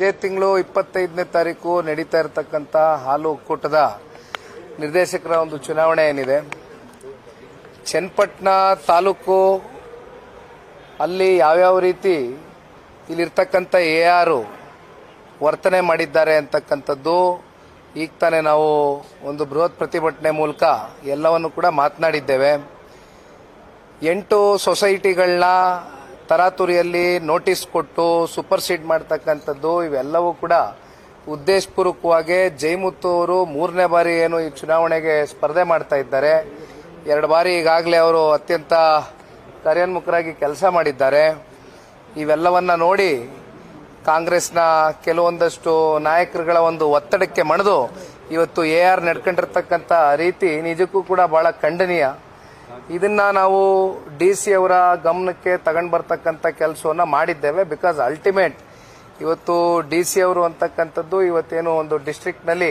ಇದೇ ತಿಂಗಳು ಇಪ್ಪತ್ತೈದನೇ ತಾರೀಕು ನಡೀತಾ ಇರತಕ್ಕಂಥ ಹಾಲು ಒಕ್ಕೂಟದ ನಿರ್ದೇಶಕರ ಒಂದು ಚುನಾವಣೆ ಏನಿದೆ. ಚನ್ನಪಟ್ಟಣ ತಾಲೂಕು ಅಲ್ಲಿ ಯಾವ್ಯಾವ ರೀತಿ ಇಲ್ಲಿರ್ತಕ್ಕಂಥ ಎ ಆರು ವರ್ತನೆ ಮಾಡಿದ್ದಾರೆ ಅಂತಕ್ಕಂಥದ್ದು, ಈಗ ತಾನೇ ನಾವು ಒಂದು ಬೃಹತ್ ಪ್ರತಿಭಟನೆ ಮೂಲಕ ಎಲ್ಲವನ್ನು ಕೂಡ ಮಾತನಾಡಿದ್ದೇವೆ. ಎಂಟು ಸೊಸೈಟಿಗಳನ್ನ ತರಾತುರಿಯಲ್ಲಿ ನೋಟಿಸ್ ಕೊಟ್ಟು ಸೂಪರ್ ಸೀಡ್ ಮಾಡ್ತಕ್ಕಂಥದ್ದು ಇವೆಲ್ಲವೂ ಕೂಡ ಉದ್ದೇಶಪೂರ್ವಕವಾಗಿ ಜೈಮುತ್ತು ಅವರು ಮೂರನೇ ಬಾರಿ ಏನು ಈ ಚುನಾವಣೆಗೆ ಸ್ಪರ್ಧೆ ಮಾಡ್ತಾ ಇದ್ದಾರೆ. ಎರಡು ಬಾರಿ ಈಗಾಗಲೇ ಅವರು ಅತ್ಯಂತ ಕಾರ್ಯೋನ್ಮುಖರಾಗಿ ಕೆಲಸ ಮಾಡಿದ್ದಾರೆ. ಇವೆಲ್ಲವನ್ನ ನೋಡಿ ಕಾಂಗ್ರೆಸ್ನ ಕೆಲವೊಂದಷ್ಟು ನಾಯಕರುಗಳ ಒಂದು ಒತ್ತಡಕ್ಕೆ ಮಣಿದು ಇವತ್ತು ಎ ಆರ್ ನಡ್ಕೊಂಡಿರ್ತಕ್ಕಂಥ ರೀತಿ ನಿಜಕ್ಕೂ ಕೂಡ ಬಹಳ ಖಂಡನೀಯ. ಇದನ್ನ ನಾವು ಡಿ ಸಿ ಅವರ ಗಮನಕ್ಕೆ ತಗೊಂಡ್ ಬರ್ತಕ್ಕಂಥ ಕೆಲಸವನ್ನ ಮಾಡಿದ್ದೇವೆ ಬಿಕಾಸ್ ಅಲ್ಟಿಮೇಟ್ ಇವತ್ತು ಡಿ ಸಿ ಅವರು ಅಂತಕ್ಕಂಥದ್ದು ಇವತ್ತೇನು ಒಂದು ಡಿಸ್ಟ್ರಿಕ್ಟ್ನಲ್ಲಿ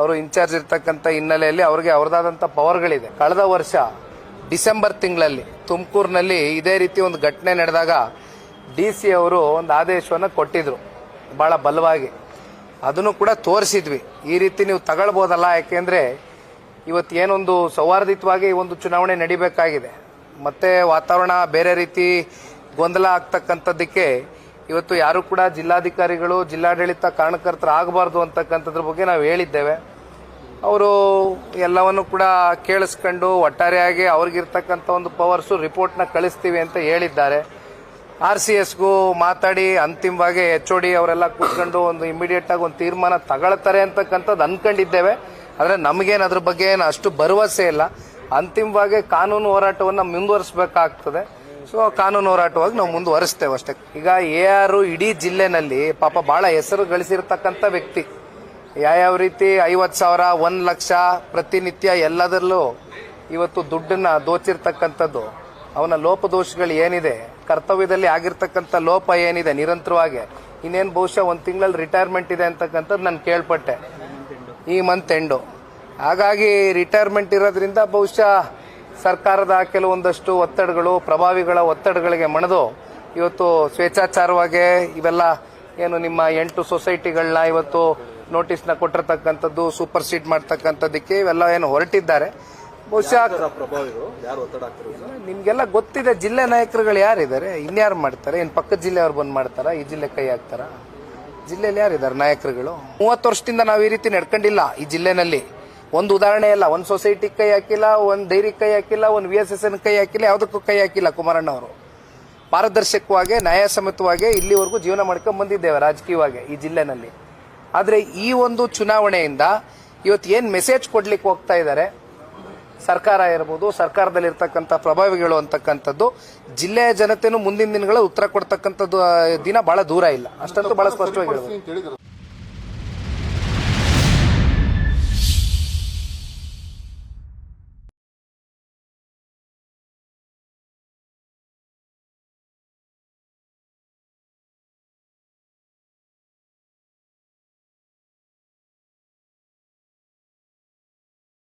ಅವರು ಇನ್ಚಾರ್ಜ್ ಇರ್ತಕ್ಕಂಥ ಹಿನ್ನೆಲೆಯಲ್ಲಿ ಅವರಿಗೆ ಅವ್ರದಾದಂಥ ಪವರ್ಗಳಿದೆ. ಕಳೆದ ವರ್ಷ ಡಿಸೆಂಬರ್ ತಿಂಗಳಲ್ಲಿ ತುಮಕೂರಿನಲ್ಲಿ ಇದೇ ರೀತಿ ಒಂದು ಘಟನೆ ನಡೆದಾಗ ಡಿ ಸಿ ಅವರು ಒಂದು ಆದೇಶವನ್ನು ಕೊಟ್ಟಿದ್ರು. ಬಹಳ ಬಲವಾಗಿ. ಅದನ್ನು ಕೂಡ ತೋರಿಸಿದ್ವಿ. ಈ ರೀತಿ ನೀವು ತಗೊಳ್ಬೋದಲ್ಲ, ಯಾಕೆಂದ್ರೆ ಇವತ್ತು ಏನೊಂದು ಸೌಹಾರ್ದಿತವಾಗಿ ಒಂದು ಚುನಾವಣೆ ನಡಿಬೇಕಾಗಿದೆ. ಮತ್ತೆ ವಾತಾವರಣ ಬೇರೆ ರೀತಿ ಗೊಂದಲ ಆಗ್ತಕ್ಕಂಥದ್ದಕ್ಕೆ ಇವತ್ತು ಯಾರು ಕೂಡ ಜಿಲ್ಲಾಧಿಕಾರಿಗಳು, ಜಿಲ್ಲಾಡಳಿತ ಕಾರಣಕರ್ತರು ಆಗಬಾರ್ದು ಅಂತಕ್ಕಂಥದ್ರ ಬಗ್ಗೆ ನಾವು ಹೇಳಿದ್ದೇವೆ. ಅವರು ಎಲ್ಲವನ್ನು ಕೂಡ ಕೇಳಿಸ್ಕೊಂಡು ಒಟ್ಟಾರೆಯಾಗಿ ಅವ್ರಿಗಿರ್ತಕ್ಕಂಥ ಒಂದು ಪವರ್ಸು ರಿಪೋರ್ಟ್ನ ಕಳಿಸ್ತೀವಿ ಅಂತ ಹೇಳಿದ್ದಾರೆ. ಆರ್ ಸಿ ಎಸ್ಗೂ ಮಾತಾಡಿ ಅಂತಿಮವಾಗಿ ಎಚ್ ಒ ಡಿ ಅವರೆಲ್ಲ ಕೂತ್ಕೊಂಡು ಒಂದು ಇಮಿಡಿಯೇಟ್ ಆಗಿ ಒಂದು ತೀರ್ಮಾನ ತಗೊಳ್ತಾರೆ ಅಂತಕ್ಕಂಥದ್ದು ಅನ್ಕೊಂಡಿದ್ದೇವೆ. ಆದರೆ ನಮಗೇನು ಅದ್ರ ಬಗ್ಗೆ ಏನು ಅಷ್ಟು ಭರವಸೆ ಇಲ್ಲ. ಅಂತಿಮವಾಗಿ ಕಾನೂನು ಹೋರಾಟವನ್ನು ಮುಂದುವರಿಸಬೇಕಾಗ್ತದೆ. ಸೊ ಕಾನೂನು ಹೋರಾಟವಾಗಿ ನಾವು ಮುಂದುವರಿಸ್ತೇವೆ ಅಷ್ಟೇ. ಈಗ ಎ ಆರು ಇಡೀ ಜಿಲ್ಲೆನಲ್ಲಿ ಪಾಪ ಬಹಳ ಹೆಸರು ಗಳಿಸಿರ್ತಕ್ಕಂಥ ವ್ಯಕ್ತಿ. ಯಾವ್ಯಾವ ರೀತಿ ಐವತ್ತು ಸಾವಿರ, ಒಂದು ಲಕ್ಷ ಪ್ರತಿನಿತ್ಯ ಎಲ್ಲದರಲ್ಲೂ ಇವತ್ತು ದುಡ್ಡನ್ನ ದೋಚಿರ್ತಕ್ಕಂಥದ್ದು, ಅವನ ಲೋಪದೋಷಗಳು ಏನಿದೆ, ಕರ್ತವ್ಯದಲ್ಲಿ ಆಗಿರ್ತಕ್ಕಂಥ ಲೋಪ ಏನಿದೆ, ನಿರಂತರವಾಗಿ, ಇನ್ನೇನು ಬಹುಶಃ ಒಂದು ತಿಂಗಳಲ್ಲಿ ರಿಟೈರ್ಮೆಂಟ್ ಇದೆ ಅಂತಕ್ಕಂಥದ್ದು ನಾನು ಕೇಳ್ಪಟ್ಟೆ. ಈ ಮಂತ್ ಎಂಡು ಹಾಗಾಗಿ ರಿಟೈರ್ಮೆಂಟ್ ಇರೋದ್ರಿಂದ ಬಹುಶಃ ಸರ್ಕಾರದ ಕೆಲವೊಂದಷ್ಟು ಒತ್ತಡಗಳು ಪ್ರಭಾವಿಗಳ ಒತ್ತಡಗಳಿಗೆ ಮಣಿದು. ಇವತ್ತು ಸ್ವೇಚ್ಛಾಚಾರವಾಗಿ ಇವೆಲ್ಲ ಏನು ನಿಮ್ಮ ಎಂಟು ಸೊಸೈಟಿಗಳನ್ನ ಇವತ್ತು ನೋಟಿಸ್ನ ಕೊಟ್ಟಿರ್ತಕ್ಕಂಥದ್ದು ಸೂಪರ್ ಸೀಟ್ ಮಾಡ್ತಕ್ಕಂಥದ್ದಕ್ಕೆ ಇವೆಲ್ಲ ಏನು ಹೊರಟಿದ್ದಾರೆ. ಬಹುಶಃ ನಿಮ್ಗೆಲ್ಲ ಗೊತ್ತಿದೆ ಜಿಲ್ಲೆ ನಾಯಕರುಗಳು ಯಾರಿದ್ದಾರೆ? ಇನ್ಯಾರು ಮಾಡ್ತಾರೆ? ಏನು ಪಕ್ಕದ ಜಿಲ್ಲೆಯವ್ರು ಬಂದ್ ಮಾಡ್ತಾರಾ? ಈ ಜಿಲ್ಲೆ ಕೈ ಹಾಕ್ತಾರ? ಜಿಲ್ಲೆಯಲ್ಲಿ ಯಾರಿದ್ದಾರೆ? ನಾಯಕರುಗಳು. ಮೂವತ್ತು ವರ್ಷದಿಂದ ನಾವು ಈ ರೀತಿ ನಡ್ಕೊಂಡಿಲ್ಲ ಈ ಜಿಲ್ಲೆನಲ್ಲಿ. ಒಂದು ಉದಾಹರಣೆ ಇಲ್ಲ ಒಂದು ಸೊಸೈಟಿ ಕೈ ಹಾಕಿಲ್ಲ, ಒಂದು ಡೈರಿ ಕೈ ಹಾಕಿಲ್ಲ, ಒಂದು ವಿ ಎಸ್ ಎಸ್ ಎನ್ ಕೈ ಹಾಕಿಲ್ಲ, ಯಾವುದಕ್ಕೂ ಕೈ ಹಾಕಿಲ್ಲ ಕುಮಾರಣ್ಣ ಅವರು ಪಾರದರ್ಶಕವಾಗಿ, ನ್ಯಾಯಸಮ್ಮತವಾಗಿ ಇಲ್ಲಿವರೆಗೂ ಜೀವನ ಮಾಡ್ಕೊಂಡು ಬಂದಿದ್ದೇವೆ ರಾಜಕೀಯವಾಗಿ ಈ ಜಿಲ್ಲೆನಲ್ಲಿ. ಆದರೆ ಈ ಒಂದು ಚುನಾವಣೆಯಿಂದ ಇವತ್ತು ಏನು ಮೆಸೇಜ್ ಕೊಡ್ಲಿಕ್ಕೆ ಹೋಗ್ತಾ ಇದ್ದಾರೆ? ಸರ್ಕಾರ ಇರಬಹುದು ಸರ್ಕಾರದಲ್ಲಿರ್ತಕ್ಕಂಥ ಪ್ರಭಾವಿಗಳು ಅಂತಕ್ಕಂಥದ್ದು, ಜಿಲ್ಲೆಯ ಜನತೆನೂ ಮುಂದಿನ ದಿನಗಳ ಉತ್ತರ ಕೊಡ್ತಕ್ಕಂಥದ್ದು ದಿನ ಬಹಳ ದೂರ ಇಲ್ಲ. ಅಷ್ಟಂತೂ ಬಹಳ ಸ್ಪಷ್ಟವಾಗಿ